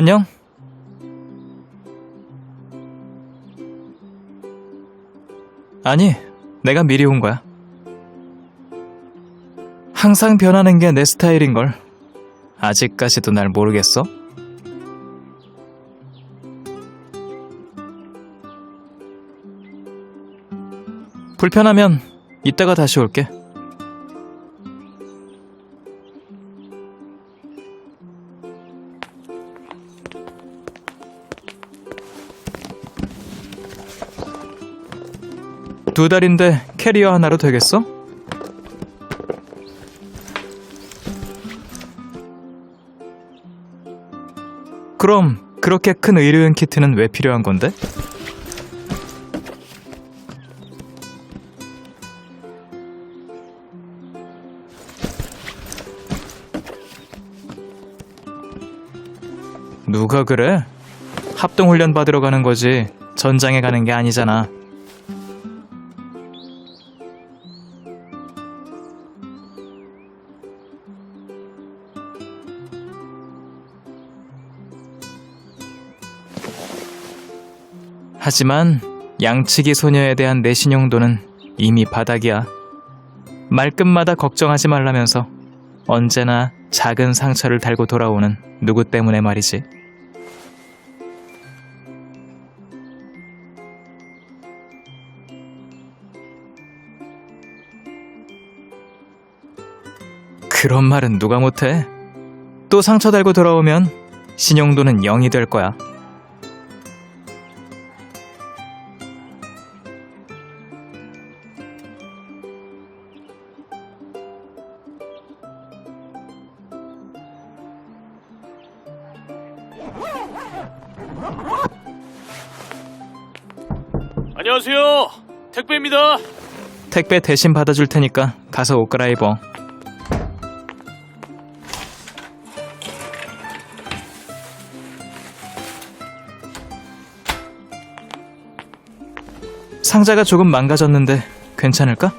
안녕. 아니, 내가 미리 온 거야. 항상 변하는 게 내 스타일인걸. 아직까지도 날 모르겠어? 불편하면 이따가 다시 올게. 두 달인데 캐리어 하나로 되겠어? 그럼 그렇게 큰 의료용 키트는 왜 필요한 건데? 누가 그래? 합동훈련 받으러 가는 거지 전장에 가는 게 아니잖아. 하지만 양치기 소녀에 대한 내 신용도는 이미 바닥이야. 말끝마다 걱정하지 말라면서 언제나 작은 상처를 달고 돌아오는 누구 때문에 말이지. 그런 말은 누가 못해? 또 상처 달고 돌아오면 신용도는 0이 될 거야. 택배입니다. 택배 대신 받아줄 테니까 가서 옷 갈아입어. 상자가 조금 망가졌는데 괜찮을까?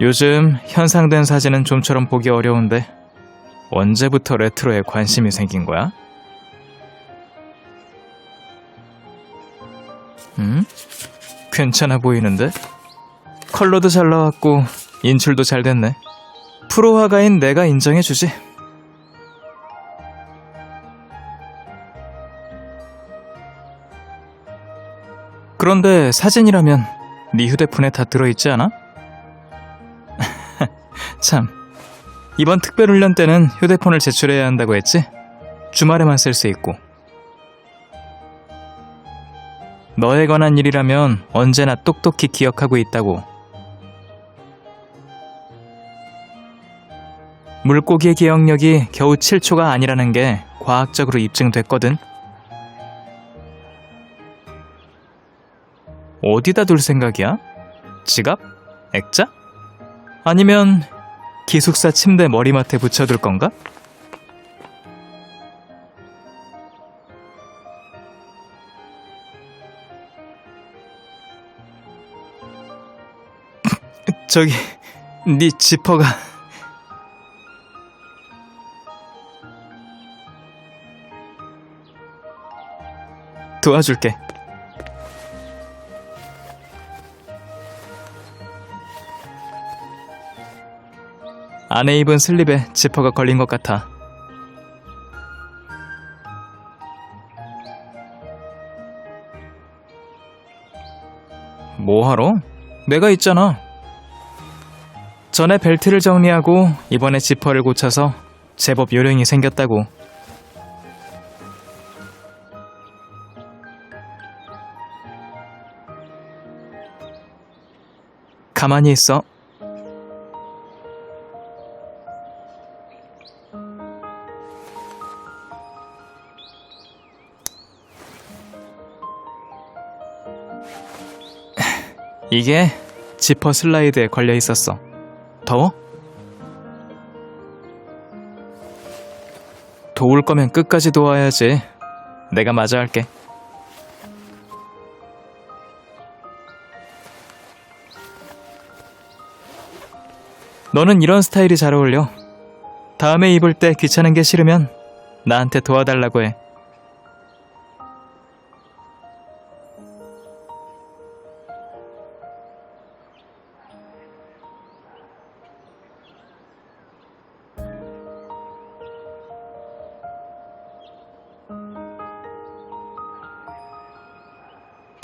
요즘 현상된 사진은 좀처럼 보기 어려운데 언제부터 레트로에 관심이 생긴 거야? 음? 괜찮아 보이는데? 컬러도 잘 나왔고 인출도 잘 됐네. 프로 화가인 내가 인정해 주지. 그런데 사진이라면 네 휴대폰에 다 들어있지 않아? 참, 이번 특별훈련 때는 휴대폰을 제출해야 한다고 했지? 주말에만 쓸 수 있고. 너에 관한 일이라면 언제나 똑똑히 기억하고 있다고. 물고기의 기억력이 겨우 7초가 아니라는 게 과학적으로 입증됐거든. 어디다 둘 생각이야? 지갑? 액자? 아니면 기숙사 침대 머리맡에 붙여둘 건가? 저기, 네 지퍼가 도와줄게. 안에 입은 슬립에 지퍼가 걸린 것 같아. 뭐하러? 내가 있잖아. 전에 벨트를 정리하고 이번에 지퍼를 고쳐서 제법 요령이 생겼다고. 가만히 있어. 이게 지퍼 슬라이드에 걸려 있었어. 더워? 도울 거면 끝까지 도와야지. 내가 마저 할게. 너는 이런 스타일이 잘 어울려. 다음에 입을 때 귀찮은 게 싫으면 나한테 도와달라고 해.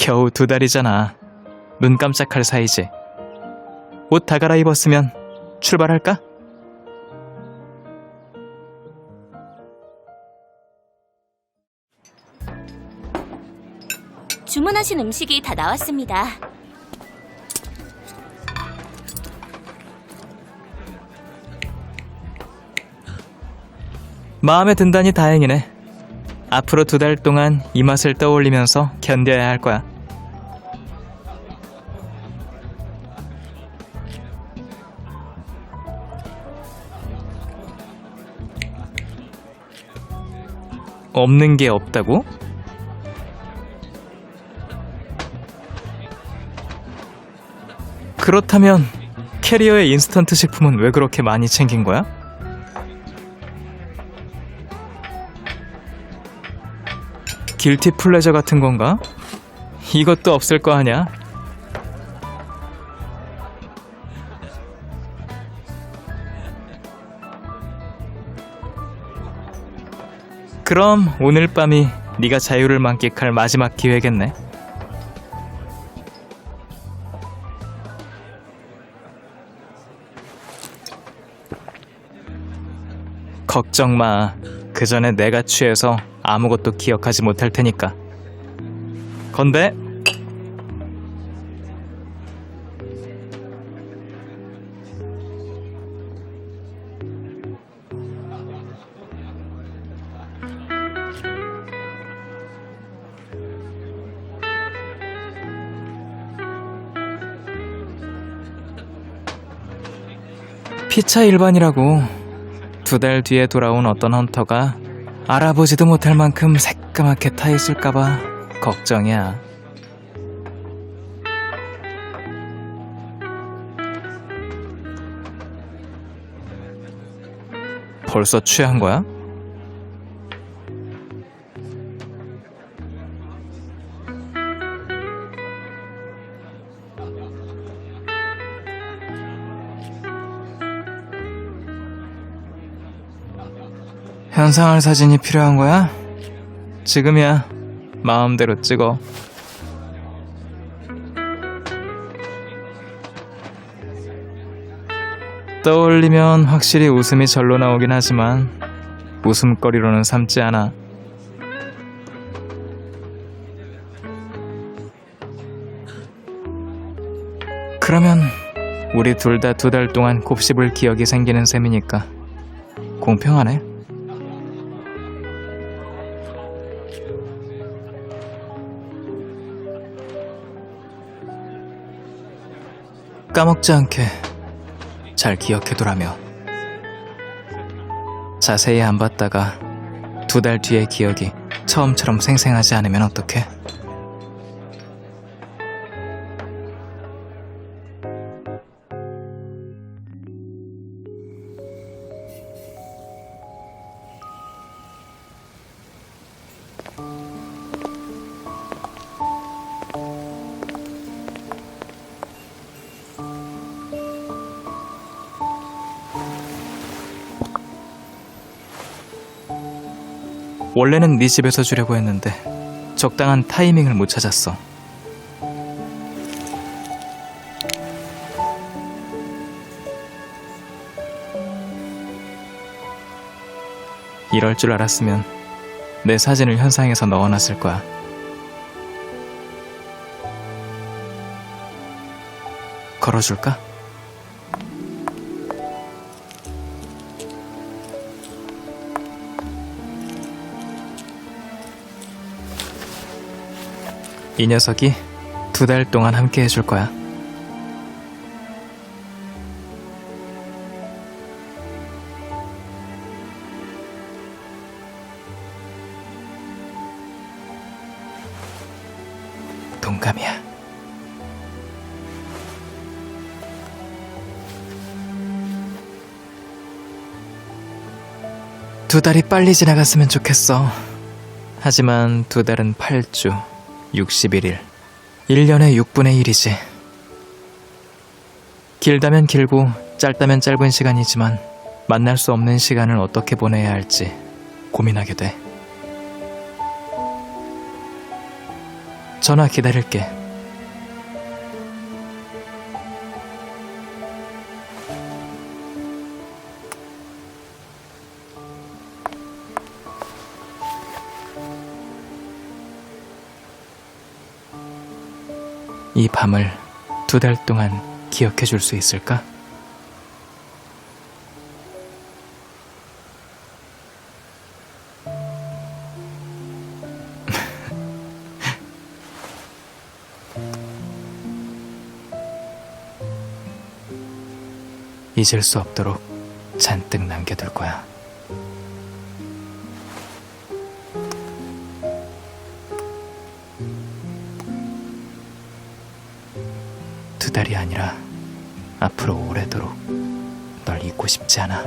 겨우 두 달이잖아. 눈 깜짝할 사이지. 옷 다 갈아입었으면 출발할까? 주문하신 음식이 다 나왔습니다. 마음에 든다니 다행이네. 앞으로 두 달 동안 이 맛을 떠올리면서 견뎌야 할 거야. 없는 게 없다고? 그렇다면 캐리어의 인스턴트 식품은 왜 그렇게 많이 챙긴 거야? 길티 플레저 같은 건가? 이것도 없을 거 아냐? 그럼 오늘 밤이 네가 자유를 만끽할 마지막 기회겠네. 걱정 마. 그 전에 내가 취해서 아무것도 기억하지 못할 테니까. 건배. 피차 일반이라고 두 달 뒤에 돌아온 어떤 헌터가 알아보지도 못할 만큼 새까맣게 타 있을까봐 걱정이야. 벌써 취한 거야? 현상을 사진이 필요한 거야? 지금이야. 마음대로 찍어. 떠올리면 확실히 웃음이 절로 나오긴 하지만 웃음거리로는 삼지 않아. 그러면 우리 둘 다 두 달 동안 곱씹을 기억이 생기는 셈이니까 공평하네. 까먹지 않게 잘 기억해두라며. 자세히 안 봤다가 두 달 뒤의 기억이 처음처럼 생생하지 않으면 어떡해? 원래는 네 집에서 주려고 했는데 적당한 타이밍을 못 찾았어. 이럴 줄 알았으면 내 사진을 현상에서 넣어놨을 거야. 걸어줄까? 이 녀석이 두 달 동안 함께 해줄 거야. 동감이야. 두 달이 빨리 지나갔으면 좋겠어. 하지만 두 달은 8주. 61일. 1년의 6분의 1이지. 길다면 길고 짧다면 짧은 시간이지만 만날 수 없는 시간을 어떻게 보내야 할지 고민하게 돼. 전화 기다릴게. 이 밤을 두 달 동안 기억해 줄 수 있을까? 잊을 수 없도록 잔뜩 남겨둘 거야. 아니라 앞으로 오래도록 널 잊고 싶지 않아.